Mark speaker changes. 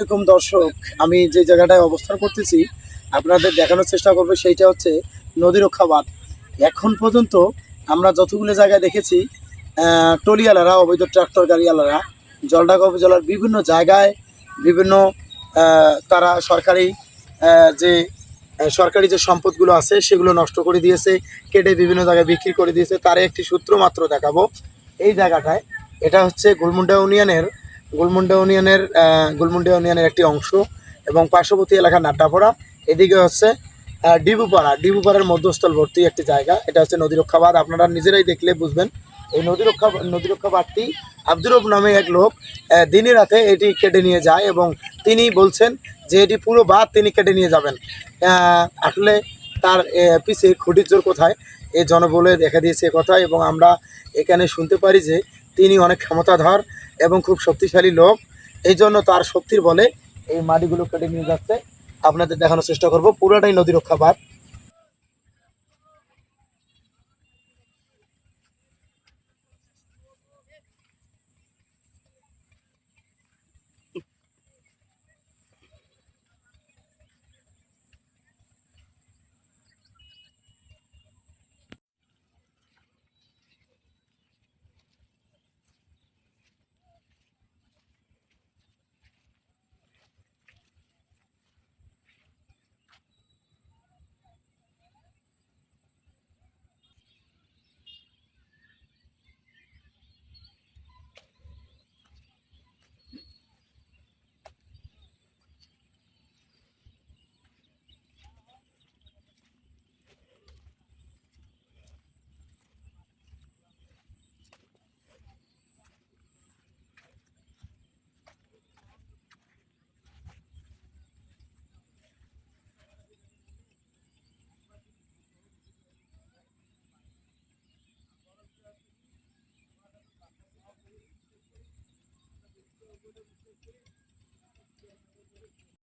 Speaker 1: এরকম দর্শক আমি যে জায়গাটায় অবস্থান করতেছি আপনাদের দেখানোর চেষ্টা করব সেইটা হচ্ছে নদী রক্ষা এখন পর্যন্ত আমরা যতগুলো জায়গায় দেখেছি আহ, টলিওয়ালারা অবৈধ ট্রাক্টর গাড়িওয়ালারা জলঢাকা উপজেলার বিভিন্ন জায়গায় বিভিন্ন তারা সরকারি যে সরকারি যে সম্পদগুলো আছে সেগুলো নষ্ট করে দিয়েছে কেটে বিভিন্ন জায়গায় বিক্রি করে দিয়েছে। তার একটি সূত্র মাত্র দেখাবো। এই জায়গাটায় এটা হচ্ছে গুলমুন্ডা ইউনিয়নের গুলমুন্ডা ইউনিয়নের গুলমুন্ডা ইউনিয়নের একটি অংশ এবং পার্শ্ববর্তী এলাকা নাড্ডাপড়া এদিকে হচ্ছে ডিবুপাড়া। ডিবুপাড়ার মধ্যস্থলবর্তী একটি জায়গা। এটা হচ্ছে নদী রক্ষা বাঁধ আপনারা নিজেরাই দেখলে বুঝবেন। এই নদী রক্ষা নদী রক্ষা বাঁধটি আব্দুর রব নামে এক লোক দিনে রাতে এটি কেটে নিয়ে যায় এবং তিনি বলছেন যে এটি পুরো বাঁধ তিনি কেটে নিয়ে যাবেন। আসলে তার আহ, পিছে খুঁটির জোর কোথায়? এ জনবলে দেখা দিয়েছে কথা এবং আমরা এখানে শুনতে পারি যে তিনি অনেক ক্ষমতাধর এবং খুব শক্তিশালী লোক। এই জন্য তার শক্তির বলে এই মাটিগুলো কেটে নিয়ে যাচ্ছে। আপনাদের দেখানোর চেষ্টা করব। পুরোটাই নদী রক্ষা বাঁধ।